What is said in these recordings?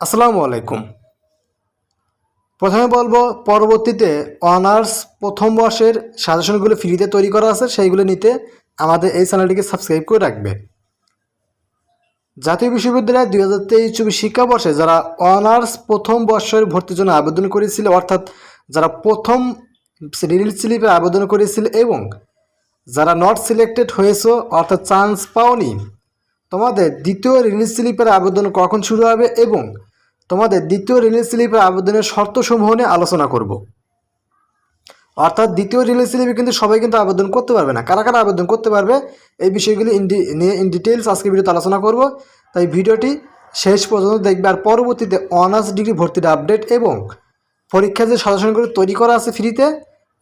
আসসালামু আলাইকুম। প্রথমে বলব, পরবর্তীতে অনার্স প্রথম বর্ষের সাজেশনগুলো ফ্রিতে তৈরি করা আছে, সেইগুলো নিতে আমাদের এই চ্যানেলটিকে সাবস্ক্রাইব করে রাখবে। জাতীয় বিশ্ববিদ্যালয় দুই হাজার তেইশ চব্বিশ শিক্ষাবর্ষে যারা অনার্স প্রথম বর্ষের ভর্তির জন্য আবেদন করেছিল, অর্থাৎ যারা প্রথম রিলিজ স্লিপে আবেদন করেছিল এবং যারা নট সিলেক্টেড হয়েছে, অর্থাৎ চান্স পাওনি তোমাদের দ্বিতীয় রিলিজ স্লিপের আবেদন কখন শুরু হবে এবং তোমাদের দ্বিতীয় রিলিজ স্লিপের আবেদনের শর্তসমূহ নিয়ে আলোচনা করব। অর্থাৎ দ্বিতীয় রিলিজ স্লিপে কিন্তু সবাই কিন্তু আবেদন করতে পারবে না। কারা কারা আবেদন করতে পারবে এই বিষয়গুলি ইন নিয়ে ইন ডিটেলস আজকে ভিডিওতে আলোচনা করব। তাই ভিডিওটি শেষ পর্যন্ত দেখবে আর পরবর্তীতে অনার্স ডিগ্রি ভর্তির আপডেট এবং পরীক্ষার যে সদস্যগুলো তৈরি করা আছে ফ্রিতে,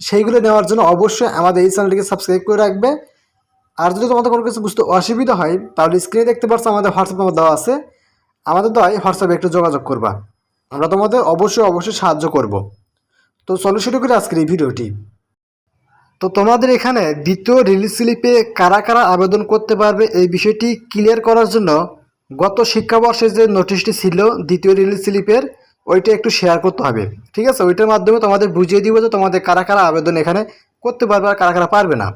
সেইগুলো নেওয়ার জন্য অবশ্যই আমাদের এই চ্যানেলটিকে সাবস্ক্রাইব করে রাখবে। আর যদি তোমাদের কোনো কিছু বুঝতে অসুবিধা হয়, তাহলে স্ক্রিনে দেখতে পাচ্ছ আমাদের হোয়াটসঅ্যাপ নাম্বার দেওয়া আছে। আমাদের দ্বারাই হোয়াটসঅ্যাপে একটু যোগাযোগ করবা। আমরা তোমাদের অবশ্যই অবশ্যই সাহায্য করব। তো চলো শুরু করি আজকের এই ভিডিওটি। তো তোমাদের এখানে দ্বিতীয় রিলিজ স্লিপে কারা কারা আবেদন করতে পারবে এই বিষয়টি ক্লিয়ার করার জন্য গত শিক্ষাবর্ষে যে নোটিশটি ছিল দ্বিতীয় রিলিজ স্লিপের ওইটা একটু শেয়ার করতে হবে। ঠিক আছে? ওইটার মাধ্যমে তোমাদের বুঝিয়ে দিব যে তোমাদের কারা কারা আবেদন এখানে করতে পারবে আর কারা কারা পারবে না।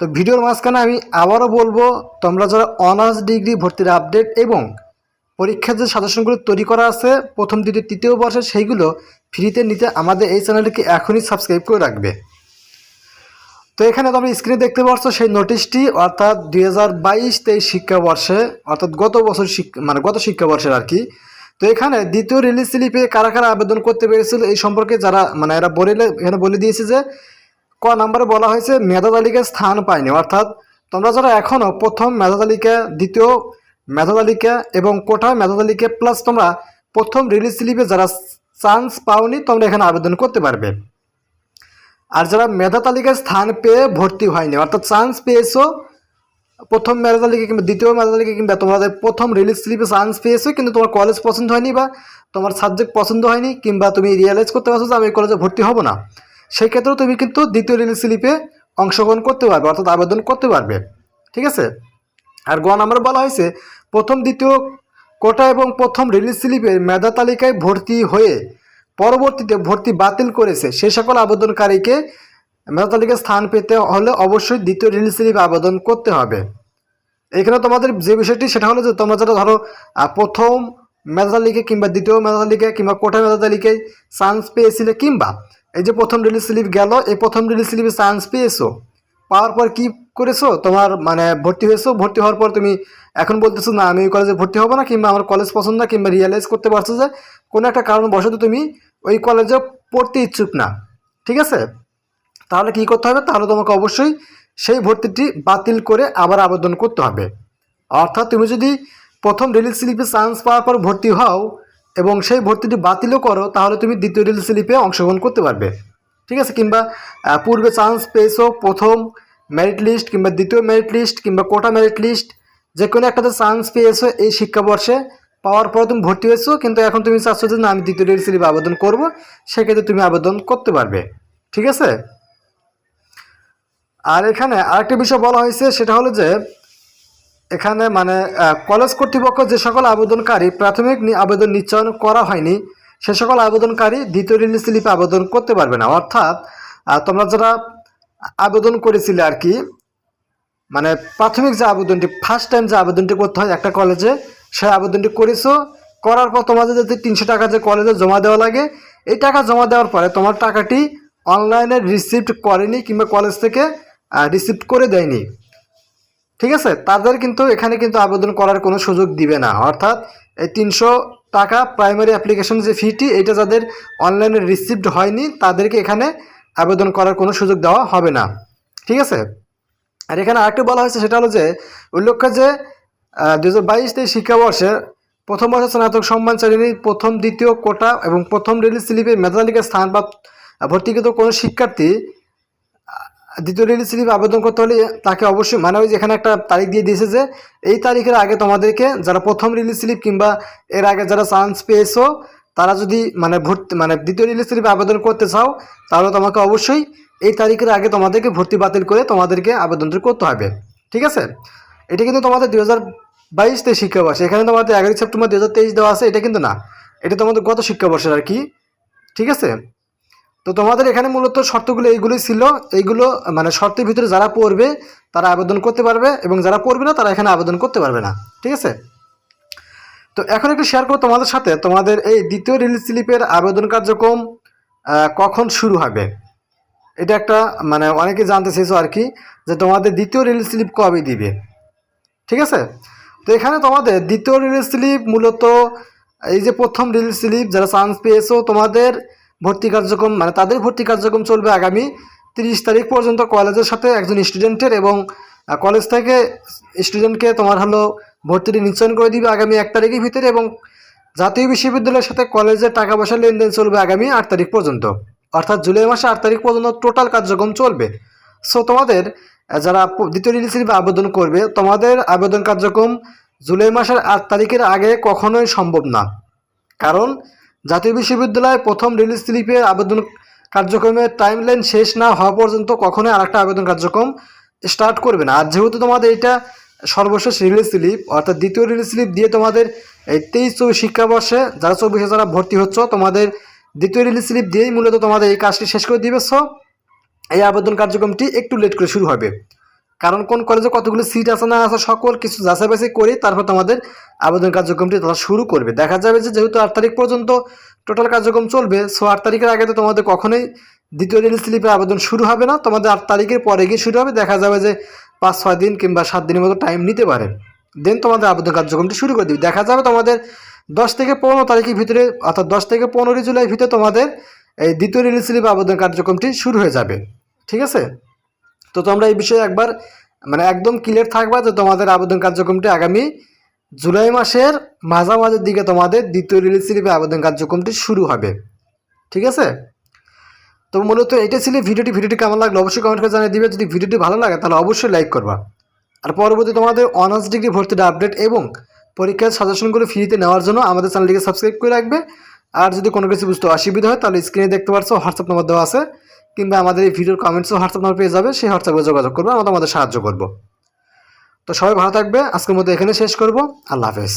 তো ভিডিওর মাঝখানে আমি আবারও বলব, তোমরা যারা অনার্স ডিগ্রি ভর্তির আপডেট এবং পরীক্ষার যে সাজেশনগুলো তৈরি করা আছে, প্রথম দ্বিতীয়, তৃতীয় বর্ষে সেইগুলো ফ্রিতে নিতে আমাদের এই চ্যানেলটিকে এখনই সাবস্ক্রাইব করে রাখবে। তো এখানে তোমরা স্ক্রিনে দেখতে পাচ্ছ সেই নোটিশটি অর্থাৎ দুই হাজার বাইশ তেইশ শিক্ষাবর্ষে, অর্থাৎ গত বছর মানে গত শিক্ষাবর্ষের আর কি। তো এখানে দ্বিতীয় রিলিজ স্লিপে কারা কারা আবেদন করতে পেরেছিল এই সম্পর্কে যারা মানে এরা বলে এখানে বলে দিয়েছে যে ক নাম্বারে বলা হয়েছে, মেধা তালিকায় স্থান পায়নি। অর্থাৎ তোমরা যারা এখনও প্রথম মেধা তালিকা, দ্বিতীয় মেধা তালিকা এবং কোঠা মেধা তালিকা প্লাস তোমরা প্রথম রিলিজ স্লিপে যারা চান্স পাওনি, তোমরা এখানে আবেদন করতে পারবে। আর যারা মেধা তালিকায় স্থান পেয়ে ভর্তি হয়নি, অর্থাৎ চান্স পেয়েছ, প্রথম মেধা তালিকা কিংবা দ্বিতীয় মেধা তালিকা কিংবা তোমাদের প্রথম রিলিজ স্লিপে চান্স পেয়েছ, কিন্তু তোমার কলেজ পছন্দ হয়নি বা তোমার সাবজেক্ট পছন্দ হয়নি কিংবা তুমি রিয়েলাইজ করতে পারছ যে আমি কলেজে ভর্তি হব না। সেই ক্ষেত্রেও তুমি কিন্তু দ্বিতীয় রিলিজ স্লিপে অংশগ্রহণ করতে পারবে, অর্থাৎ আবেদন করতে পারবে। ঠিক আছে? আর গ নাম্বার বলা হয়েছে, প্রথম, দ্বিতীয় কোটা এবং প্রথম রিলিজ স্লিপে মেধা তালিকায় ভর্তি হয়ে পরবর্তীতে ভর্তি বাতিল করেছে সে সকল আবেদনকারীকে মেধা তালিকায় স্থান পেতে হলে অবশ্যই দ্বিতীয় রিলিজ স্লিপে আবেদন করতে হবে। এখানে তোমাদের যে বিষয়টি, সেটা হলো যে তোমরা যারা ধরো প্রথম মেধা তালিকা কিংবা দ্বিতীয় মেধা তালিকায় কিংবা কোটা মেধা তালিকায় চান্স পেয়েছিলে কিংবা এই যে প্রথম রিলিজ স্লিপ গেল, এই প্রথম রিলিজ স্লিপে চান্স পেয়েছ? পাওয়ার পর কি করেছ? তোমার মানে ভর্তি হয়েছো? ভর্তি হওয়ার পর তুমি এখন বলতেছো, না, আমি ওই কলেজে ভর্তি হব না, কিংবা আমার কলেজ পছন্দ না, কিংবা রিয়েলাইজ করতে পারছ যে কোনো একটা কারণবশত তুমি ওই কলেজে পড়তে ইচ্ছুক না। ঠিক আছে? তাহলে কি করতে হবে? তাহলে তোমাকে অবশ্যই সেই ভর্তিটি বাতিল করে আবার আবেদন করতে হবে। অর্থাৎ তুমি যদি প্রথম রিলিজ স্লিপে চান্স পাওয়ার পর ভর্তি হও এবং সেই ভর্তিটি বাতিলও করো, তাহলে তুমি দ্বিতীয় রিল স্লিপে অংশগ্রহণ করতে পারবে। ঠিক আছে? কিংবা পূর্বে চান্স পেয়েছ, প্রথম মেরিট লিস্ট কিংবা দ্বিতীয় মেরিট লিস্ট কিংবা কোটা মেরিট লিস্ট যে কোনো একটাতে চান্স পেয়েছ এই শিক্ষাবর্ষে। পাওয়ার পর তুমি ভর্তি হয়েছো, কিন্তু এখন তুমি চাচ্ছ যে না, আমি দ্বিতীয় রিল স্লিপে আবেদন করব, সেক্ষেত্রে তুমি আবেদন করতে পারবে। ঠিক আছে? আর এখানে আরেকটা বিষয় বলা হয়েছে, সেটা হলো যে এখানে মানে কলেজ কর্তৃপক্ষ যে সকল আবেদনকারী প্রাথমিক আবেদন নিশ্চয়ন করা হয়নি, সে সকল আবেদনকারী দ্বিতীয় রিলিজ স্লিপে আবেদন করতে পারবে না। অর্থাৎ তোমরা যারা আবেদন করেছিলে আর কি মানে প্রাথমিক যে আবেদনটি ফার্স্ট টাইম যে আবেদনটি করতে হয় একটা কলেজে, সেই আবেদনটি করেছ, করার পর তোমাদের যদি তিনশো টাকা যে কলেজে জমা দেওয়া লাগে, এই টাকা জমা দেওয়ার পরে তোমার টাকাটি অনলাইনে রিসিপ্ট করেনি কিংবা কলেজ থেকে রিসিপ্ট করে দেয়নি। ঠিক আছে? তাদের কিন্তু এখানে কিন্তু আবেদন করার কোনো সুযোগ দিবে না। অর্থাৎ এই তিনশো টাকা প্রাইমারি অ্যাপ্লিকেশন যে ফিটি এটা যাদের অনলাইনে রিসিভড হয়নি, তাদেরকে এখানে আবেদন করার কোনো সুযোগ দেওয়া হবে না। ঠিক আছে? আর এখানে আরেকটু বলা হয়েছে, সেটা হলো যে, উল্লেখ্য যে দু হাজার বাইশ তেইশ শিক্ষাবর্ষে প্রথম বর্ষের স্নাতক সম্মান শ্রেণি প্রথম, দ্বিতীয় কোটা এবং প্রথম রিলিজ স্লিপে মেধা তালিকায় স্থান বা ভর্তিকৃত কোনো শিক্ষার্থী দ্বিতীয় রিলিজ স্লিপ আবেদন করতে হলে তাকে অবশ্যই মানে ওই যেখানে একটা তারিখ দিয়ে দিয়েছে যে এই তারিখের আগে তোমাদেরকে যারা প্রথম রিলিজ স্লিপ কিংবা এর আগে যারা চান্স পেয়েছ, তারা যদি মানে ভর্তি মানে দ্বিতীয় রিলিজ স্লিপে আবেদন করতে চাও, তাহলে তোমাকে অবশ্যই এই তারিখের আগে তোমাদেরকে ভর্তি বাতিল করে তোমাদেরকে আবেদনটি করতে হবে। ঠিক আছে? এটা কিন্তু তোমাদের দুই হাজার বাইশ তেইশ শিক্ষাবর্ষ, এখানে তোমাদের এগারোই সেপ্টেম্বর দু হাজার তেইশ দেওয়া আছে, এটা কিন্তু না। এটা তোমাদের গত শিক্ষাবর্ষের আর কি। ঠিক আছে? তো তোমাদের এখানে মূলত শর্তগুলো এইগুলোই ছিল। এইগুলো মানে শর্তের ভিতরে যারা পড়বে, তারা আবেদন করতে পারবে এবং যারা পড়বে না, তারা এখানে আবেদন করতে পারবে না। ঠিক আছে? তো এখন একটু শেয়ার করো তোমাদের সাথে। তোমাদের এই দ্বিতীয় রিলিজ স্লিপের আবেদন কার্যক্রম কখন শুরু হবে? এটা একটা মানে অনেকে জানতে চেয়েছো আর কি, যে তোমাদের দ্বিতীয় রিলিজ স্লিপ কবে দিবে? ঠিক আছে? তো এখানে তোমাদের দ্বিতীয় রিলিজ স্লিপ মূলত, এই যে প্রথম রিলিজ স্লিপ যারা চান্স পেয়েছ, তোমাদের ভর্তি কার্যক্রম মানে তাদের ভর্তি কার্যক্রম চলবে আগামী তিরিশ তারিখ পর্যন্ত কলেজের সাথে একজন স্টুডেন্টের এবং কলেজ থেকে স্টুডেন্টকে তোমার হলো ভর্তিটি নিশ্চয়ন করে দিবে আগামী এক তারিখের ভিতরে এবং জাতীয় বিশ্ববিদ্যালয়ের সাথে কলেজের টাকা পয়সা লেনদেন চলবে আগামী আট তারিখ পর্যন্ত। অর্থাৎ জুলাই মাসে আট তারিখ পর্যন্ত টোটাল কার্যক্রম চলবে। সো তোমাদের যারা দ্বিতীয় রিলিজ স্লিপে আবেদন করবে, তোমাদের আবেদন কার্যক্রম জুলাই মাসের আট তারিখের আগে কখনোই সম্ভব না। কারণ জাতীয় বিশ্ববিদ্যালয় প্রথম রিলিজ স্লিপের আবেদন কার্যক্রমের টাইমলাইন শেষ না হওয়া পর্যন্ত কখনোই আরেকটা আবেদন কার্যক্রম স্টার্ট করবে না। আর যেহেতু তোমাদের এটা সর্বশেষ রিলিজ স্লিপ, অর্থাৎ দ্বিতীয় রিলিজ স্লিপ দিয়ে তোমাদের এই তেইশ চব্বিশ শিক্ষাবর্ষে যারা চব্বিশে যারা ভর্তি হচ্ছ, তোমাদের দ্বিতীয় রিলিজ স্লিপ দিয়েই মূলত তোমাদের এই কাজটি শেষ করে দিবে। এই আবেদন কার্যক্রমটি একটু লেট করে শুরু হবে। কারণ কোন কলেজে কতগুলো সিট আছে না আছে, সকল কিছু যাচাই বাছাই করে তারপর তোমাদের আবেদন কার্যক্রমটি তারা শুরু করবে। দেখা যাবে যে যেহেতু আট তারিখ পর্যন্ত টোটাল কার্যক্রম চলবে সো আট তারিখের আগে তো তোমাদের কখনোই দ্বিতীয় রিলিজ স্লিপে আবেদন শুরু হবে না। তোমাদের আট তারিখের পরে গিয়ে শুরু হবে, দেখা যাবে যে পাঁচ, ছয় দিন কিংবা সাত দিনের মতো টাইম নিতে পারে। দেন তোমাদের আবেদন কার্যক্রমটি শুরু করে দিবে। দেখা যাবে তোমাদের দশ থেকে পনেরো তারিখের ভিতরে, অর্থাৎ দশ থেকে পনেরোই জুলাই ভিতরে তোমাদের এই দ্বিতীয় রিলিজ স্লিপ আবেদন কার্যক্রমটি শুরু হয়ে যাবে। ঠিক আছে? তো তোমরা এই বিষয়ে একবার মানে একদম ক্লিয়ার থাকবা যে তোমাদের আবেদন কার্যক্রমটি আগামী জুলাই মাসের মাঝামাঝির দিকে তোমাদের দ্বিতীয় রিলিজ স্লিপে আবেদন কার্যক্রমটি শুরু হবে। ঠিক আছে? তো মূলত এটা ছিল ভিডিওটি। ভিডিওটি কেমন লাগল অবশ্যই কমেন্ট করে জানিয়ে দিবে। যদি ভিডিওটি ভালো লাগে তাহলে অবশ্যই লাইক করবা। আর পরবর্তী তোমাদের অনার্স ডিগ্রি ভর্তির আপডেট এবং পরীক্ষার সাজেশনগুলো ফ্রিতে নেওয়ার জন্য আমাদের চ্যানেলটিকে সাবস্ক্রাইব করে রাখবে। আর যদি কোনো কিছু বুঝতে অসুবিধা হয় তাহলে স্ক্রিনে দেখতে পারছ হোয়াটসঅ্যাপ নম্বর দেওয়া আছে। কিংবা আমাদের এই ভিডিওর কমেন্টসও হোয়াটসঅ্যাপ নাম্বার পেয়ে যাবে, সেই হোয়াটসঅ্যাপে যোগাযোগ করব, আমরা তোমাদের সাহায্য করব। তো সবাই ভালো থাকবে, আজকের মধ্যে এখানে শেষ করব, আল্লাহ হাফেজ।